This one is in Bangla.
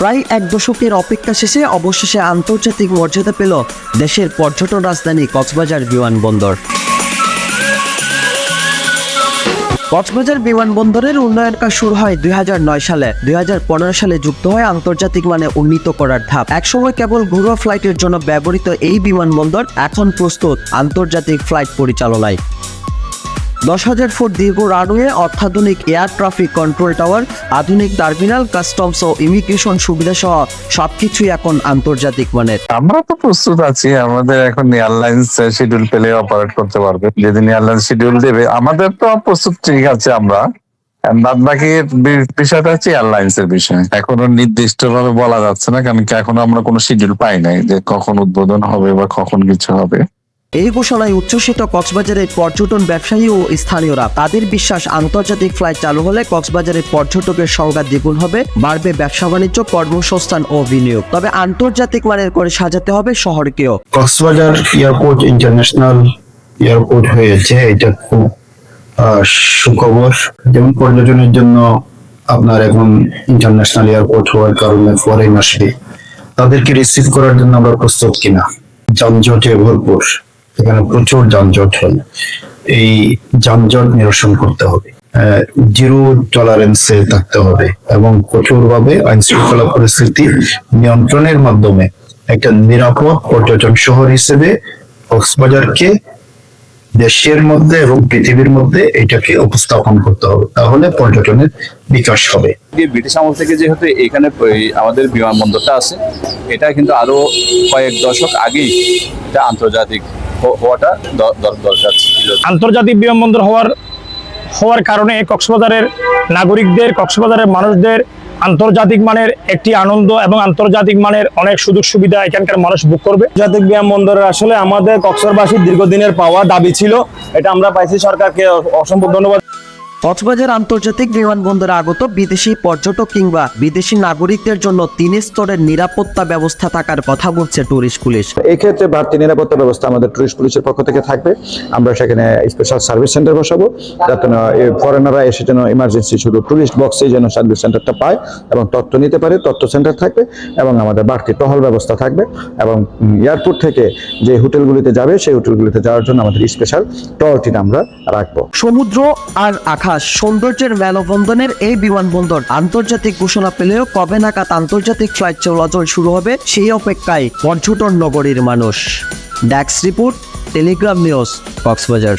প্রায় এক দশকের অপেক্ষা শেষে অবশেষে আন্তর্জাতিক মর্যাদা পেল দেশের পর্যটন রাজধানী কক্সবাজার বিমানবন্দর কক্সবাজার বিমানবন্দরের উন্নয়ন কাজ শুরু হয় দুই হাজার নয় সালে। দুই হাজার পনেরো সালে যুক্ত হয় আন্তর্জাতিক মানে উন্নীত করার ধাপ। একসময় কেবল ঘরোয়া ফ্লাইটের জন্য ব্যবহৃত এই বিমানবন্দর এখন প্রস্তুত আন্তর্জাতিক ফ্লাইট পরিচালনায়। দশ হাজার ফুট দীর্ঘ রানওয়ে, অত্যাধুনিক এয়ার ট্রাফিক কন্ট্রোল টাওয়ার, আধুনিক টার্মিনাল, কাস্টমস ও ইমিগ্রেশন সুবিধা সহ সবকিছুই এখন আন্তর্জাতিক মানের। আমরা তো প্রস্তুত আছি, আমাদের এখন এয়ারলাইন্স শিডিউল পেলে অপারেট করতে পারবে। যেদিন এয়ারলাইন্স শিডিউল দেবে, আমাদের তো প্রস্তুত ঠিক আছে আমরা। বাদ বাকি বিষয়টা হচ্ছে এয়ারলাইন্স এর বিষয়। এখনও নির্দিষ্ট ভাবে বলা যাচ্ছে না, কারণ কি এখনও আমরা কোনো শিডিউল পাই নাই যে কখন উদ্বোধন হবে বা কখন কিছু হবে। এই ঘোষণায় উচ্ছ্বসিত কক্সবাজারের পর্যটন ব্যবসায়ী ও স্থানীয়রা। তাদের বিশ্বাস, আন্তর্জাতিক ফ্লাইট চালু হলে কক্সবাজারের পর্যটকের সংখ্যা দ্বিগুণ হবে, বাড়বে ব্যবসা বাণিজ্য, কর্মসংস্থান ও বিনিয়োগ। তবে আন্তর্জাতিক মানের করে সাজাতে হবে শহরকেও। কক্সবাজার এয়ারপোর্ট ইন্টারন্যাশনাল এয়ারপোর্ট হয়েছে, এটা খুব সুখবর। যেমন পর্যটনের জন্য আপনার এখন ইন্টারন্যাশনাল এয়ারপোর্ট হওয়ার কারণে ফরেন আসে তাদেরকে রিসিভ করার জন্য আমরা প্রস্তুত কিনা? যানজটে ভরপুর। এখানে প্রচুর যানজট হয় এই যানজট নিরসন করতে হবে। জিরো টলারেন্সে থাকতে হবে এবং কঠোরভাবে আইন শৃঙ্খলা পরিস্থিতি নিয়ন্ত্রণের মাধ্যমে একটা নিরাপদ পর্যটন শহর হিসেবে কক্সবাজারকে দেশের মধ্যে এবং পৃথিবীর মধ্যে এটাকে উপস্থাপন করতে হবে। তাহলে পর্যটনের বিকাশ হবে। ব্রিটিশ আমল থেকে যেহেতু এখানে আমাদের বিমানবন্দরটা আছে, এটা কিন্তু আরও কয়েক দশক আগেই এটা আন্তর্জাতিক হওয়াটা দরকার ছিল। আন্তর্জাতিক বিমানবন্দর হওয়ার হওয়ার কারণে কক্সবাজারের নাগরিকদের কক্সবাজারের মানুষদের আন্তর্জাতিক মানের একটি আনন্দ এবং আন্তর্জাতিক মানের অনেক সুযোগ সুবিধা এখানকার মানুষ বুক করবে। আন্তর্জাতিক বিমানবন্দরের আসলে আমাদের কক্সবাসীর দীর্ঘদিনের পাওয়া দাবি ছিল। এটা আমরা পাইছি সরকারকে অসংখ্য ধন্যবাদ। কক্সবাজার আন্তর্জাতিক বিমানবন্দরে আগত বিদেশি পর্যটক কিংবা বিদেশি নাগরিকদের জন্য তিন স্তরের নিরাপত্তা ব্যবস্থা থাকার কথা বলছে টুরিস্ট পুলিশ। এই ক্ষেত্রে বাড়তি নিরাপত্তা ব্যবস্থা আমাদের টুরিস্ট পুলিশের পক্ষ থেকে থাকবে। আমরা সেখানে স্পেশাল সার্ভিস সেন্টার বসাবো যাতে ফরেনাররা এসে যেন ইমার্জেন্সি শুধু টুরিস্ট বক্সে যেন সার্ভিস সেন্টারটা পায় এবং তথ্য নিতে পারে তথ্য সেন্টার থাকবে এবং আমাদের বাড়তি টহল ব্যবস্থা থাকবে এবং এয়ারপোর্ট থেকে যে হোটেলগুলিতে যাবে সেই হোটেলগুলিতে যাওয়ার জন্য আমাদের স্পেশাল টহল টিম আমরা রাখব। সমুদ্র আর আকাশ সৌন্দর্যের মেলবন্ধনের এই বিমানবন্দর আন্তর্জাতিক ঘোষণা পেলেও কবে নাগাদ আন্তর্জাতিক ফ্লাইট চলাচল শুরু হবে সেই অপেক্ষায় পর্যটন নগরীর মানুষ। ড্যাক্স রিপোর্ট টেলিগ্রাম নিউজ কক্সবাজার